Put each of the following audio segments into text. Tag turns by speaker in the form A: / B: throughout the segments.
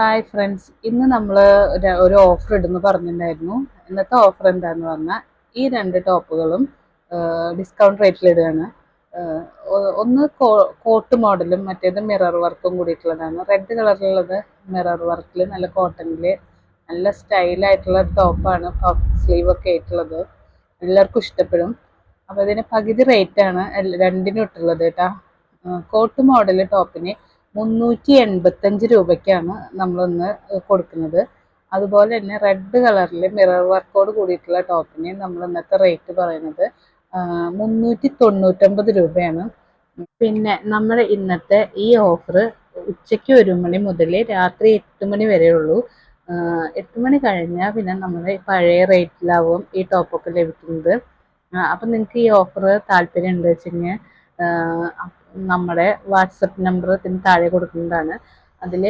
A: Hi friends ഇന്ന് നമ്മൾ ഒരു ഓഫർ ഇടുന്നു പറഞ്ഞിട്ടുണ്ടായിരുന്നു. ഇന്നത്തെ ഓഫർ എന്താന്ന് പറഞ്ഞാൽ ഈ രണ്ട് ടോപ്പുകളും ഡിസ്കൗണ്ട് റേറ്റിൽ ഇടുകയാണ്. ഒന്ന് കോട്ട് മോഡലും മറ്റേത് മിറർ വർക്കും കൂടിയിട്ടുള്ളതാണ്. റെഡ് കളറിലുള്ളത് മിറർ വർക്കിൽ നല്ല കോട്ടണിൽ നല്ല സ്റ്റൈലായിട്ടുള്ള ടോപ്പാണ് പഫ് സ്ലീവ് ഒക്കെ ആയിട്ടുള്ളത്. എല്ലാവർക്കും ഇഷ്ടപ്പെടും. അപ്പോൾ ഇതിന് പകുതി റേറ്റാണ് രണ്ടിനും ഇട്ടുള്ളത് കേട്ടോ. കോട്ട് മോഡൽ ടോപ്പിന് മുന്നൂറ്റി എൺപത്തഞ്ച് രൂപയ്ക്കാണ് നമ്മളിന്ന് കൊടുക്കുന്നത്. അതുപോലെ തന്നെ റെഡ് കളറിൽ മിറർ വർക്കോട് കൂടിയിട്ടുള്ള ടോപ്പിന് നമ്മൾ ഇന്നത്തെ റേറ്റ് പറയുന്നത് മുന്നൂറ്റി തൊണ്ണൂറ്റൊമ്പത് രൂപയാണ്. പിന്നെ നമ്മുടെ ഇന്നത്തെ ഈ ഓഫർ ഉച്ചയ്ക്ക് ഒരു മണി മുതൽ രാത്രി എട്ട് മണി വരെ ഉള്ളൂ എട്ട് മണി കഴിഞ്ഞാൽ പിന്നെ നമ്മുടെ പഴയ റേറ്റിലാവും ഈ ടോപ്പൊക്കെ ലഭിക്കുന്നത്. അപ്പം നിങ്ങൾക്ക് ഈ ഓഫർ താല്പര്യം ഉണ്ട് വെച്ചെങ്കിൽ നമ്മുടെ വാട്സപ്പ് നമ്പർ പിന്നെ താഴെ കൊടുക്കുന്നതാണ്. അതിൽ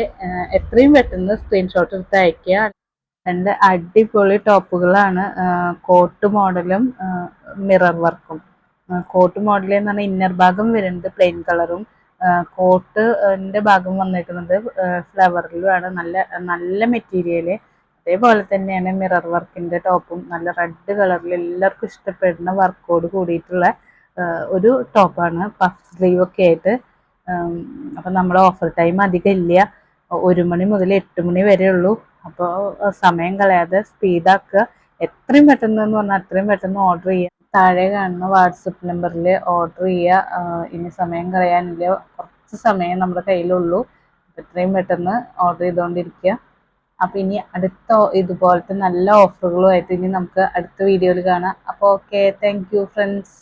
A: എത്രയും പെട്ടെന്ന് സ്ക്രീൻഷോട്ട് എടുത്ത് അയക്കുക രണ്ട് അടിപൊളി ടോപ്പുകളാണ് കോട്ട് മോഡലും മിറർ വർക്കും. കോട്ട് മോഡൽ എന്ന് പറഞ്ഞാൽ ഇന്നർ ഭാഗം വരുന്നത് പ്ലെയിൻ കളറും കോട്ടിന്റെ ഭാഗം വന്നിരിക്കുന്നത് ഫ്ലവറിലുമാണ് നല്ല നല്ല മെറ്റീരിയൽ അതേപോലെ തന്നെയാണ് മിറർ വർക്കിന്റെ ടോപ്പും. നല്ല റെഡ് കളറിൽ എല്ലാവർക്കും ഇഷ്ടപ്പെടുന്ന വർക്കോട് കൂടിയിട്ടുള്ള ഒരു ടോപ്പാണ്. പഫ് സ്ലീവ് ഒക്കെ ആയിട്ട്. അപ്പം നമ്മുടെ ഓഫർ ടൈം അധികം ഇല്ല. ഒരു മണി മുതൽ എട്ട് മണി വരെ ഉള്ളൂ. അപ്പോൾ സമയം കളയാതെ സ്പീഡാക്കുക എത്രയും പെട്ടെന്ന് എന്ന് പറഞ്ഞാൽ അത്രയും പെട്ടെന്ന് ഓർഡർ ചെയ്യുക. താഴെ കാണുന്ന വാട്സപ്പ് നമ്പറിൽ ഓർഡർ ചെയ്യുക. ഇനി സമയം കളയാനില്ല. കുറച്ച് സമയം നമ്മുടെ കയ്യിലുള്ളൂ. എത്രയും പെട്ടെന്ന് ഓർഡർ ചെയ്തുകൊണ്ടിരിക്കുക അപ്പോൾ ഇനി അടുത്ത ഇതുപോലത്തെ നല്ല ഓഫറുകളുമായിട്ട് ഇനി നമുക്ക് അടുത്ത വീഡിയോയിൽ കാണാം. അപ്പോൾ ഓക്കെ താങ്ക് യു ഫ്രണ്ട്സ്